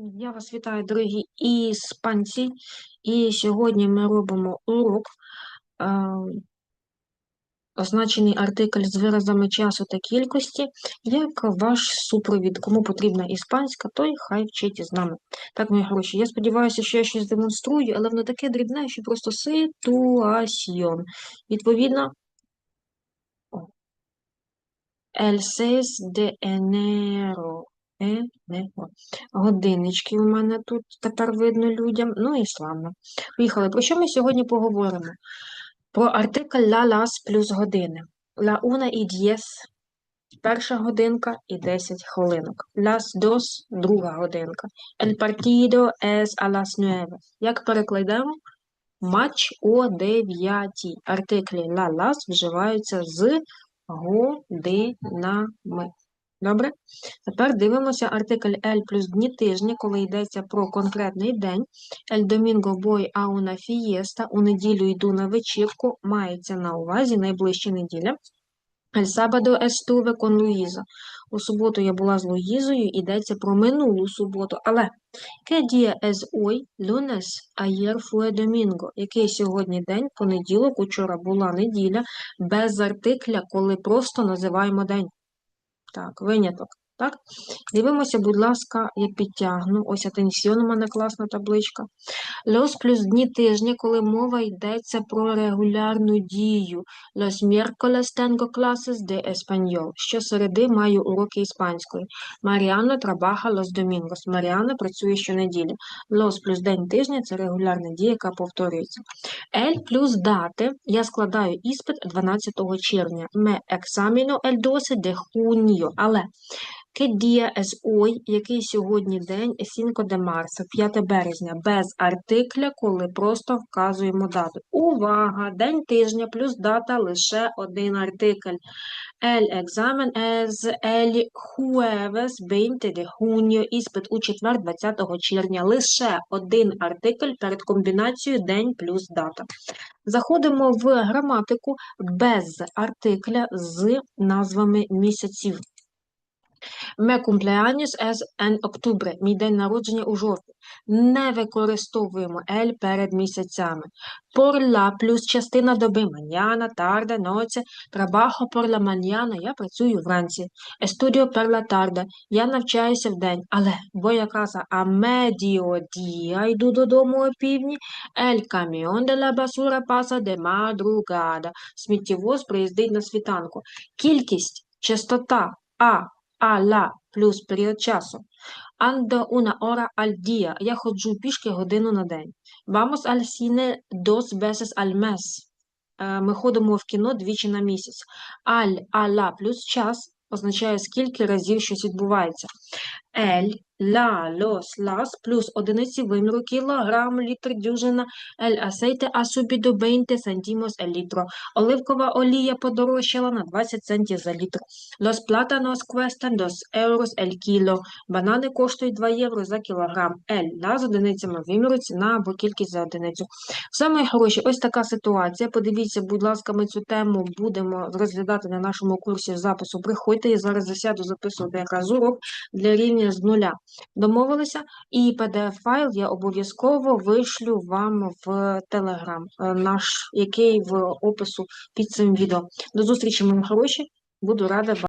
Я вас вітаю, дорогі іспанці. І сьогодні ми робимо урок, е, означений артикль з виразами часу та кількості, як ваш супровід. Кому потрібна іспанська, той хай вчить з нами. Так, мої хороші, я сподіваюся, що я щось демонструю, але воно таке дрібне, що просто ситуаціон. Відповідно, el 6 de enero. Е, не, о. Годиннички у мене тут тепер видно людям. Ну і славно. Поїхали. Про що ми сьогодні поговоримо? Про артикль la las плюс години. La una і diez – перша годинка і 10 хвилинок. Las dos – друга годинка. El partido es a las nueve. Як перекладемо? Матч о 9. Артиклі la las вживаються з годинами. Добре? Тепер дивимося артикль L плюс дні тижня, коли йдеться про конкретний день. El domingo voy a una fiesta. У неділю йду на вечірку. Мається на увазі найближча неділя. El sábado estuve con Luisa. У суботу я була з Луїзою, йдеться про минулу суботу. Але ¿qué día es hoy? Lunes. Ayer fue domingo. Який сьогодні день? Понеділок, учора була неділя, без артикля, коли просто називаємо день. Так, виняток. Так? Дивимося, будь ласка, я підтягну. Ось атенсіон у мене класна табличка. Los плюс дні тижня, коли мова йдеться про регулярну дію. Los miércoles tengo clases de español. Щосереди маю уроки іспанської. Маріано trabaja los domingos. Маріана працює щонеділі. Los плюс день тижня це регулярна дія, яка повторюється. El плюс дати. Я складаю іспит 12 червня. Me examino el 12 de junio. Але Che dia es hoy, який сьогодні день, 5 de marzo, 5 березня, без артикля, коли просто вказуємо дату. Увага! День тижня плюс дата лише один артикль. El examen es el jueves 20 de junio, іспит у четвер 20 червня. Лише один артикль перед комбінацією день плюс дата. Заходимо в граматику без артикля з назвами місяців. Ме cumpleaños es en octubre, мій день народження у жовтні. Не використовуємо ель перед місяцями. La плюс частина доби tarde, noche. Trabajo por la mañana, я працюю вранці. Per la tarde, я навчаюся вдень. Але voy a casa a mediodía, йду додому о півдні. El camión de la basura pasa de madrugada. Сміттєвоз приїздить на світанку. Кількість, частота, а а плюс період часу. Ando una hora al día. Я ходжу пішки годину на день. Vamos al cine dos veces al mes. Е, ми ходимо в кіно двічі на місяць. Аль, ала плюс час означає, скільки разів щось відбувається. Ель, ла, лос, лас плюс одиниці виміру кілограм, літр, дюжина, ель асейте а субіду 20 сантімос ель літро. Оливкова олія подорожчала на 20 центів за літр. Los plátanos cuestan 2 euros el kilo. Банани коштують 2 євро за кілограм. Ель, ла з одиницями виміру, ціна або кількість за одиницю. Саме гроші, ось така ситуація. Подивіться, будь ласка, ми цю тему будемо розглядати на нашому курсі запису. Приходьте, я зараз засяду записувати якраз урок для рівня з нуля. Домовилися? І PDF-файл я обов'язково вишлю вам в Telegram, е, наш, який в опису під цим відео. До зустрічі, мої хороші. Буду рада